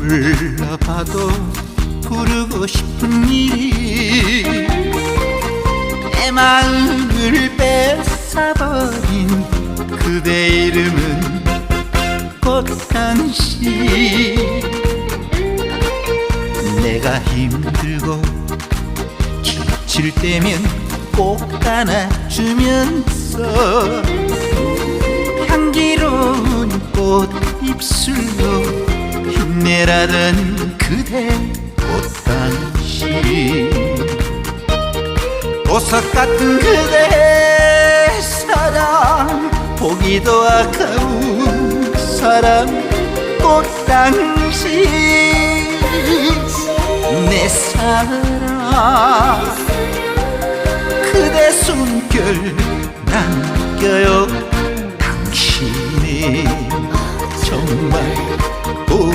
불러봐도 부르고 싶은 일이 내 마음을 뺏어버린 그대 이름은 꽃당신. 내가 힘들고 지칠 때면 꼭 안아주면서 향기로운 꽃 입술로 힘내라던 그대 꽃당신 보석 같은 그대 사랑 보기도 아까운 사람 꽃당신 내 사랑 그대 숨결 남겨요 당신이 정말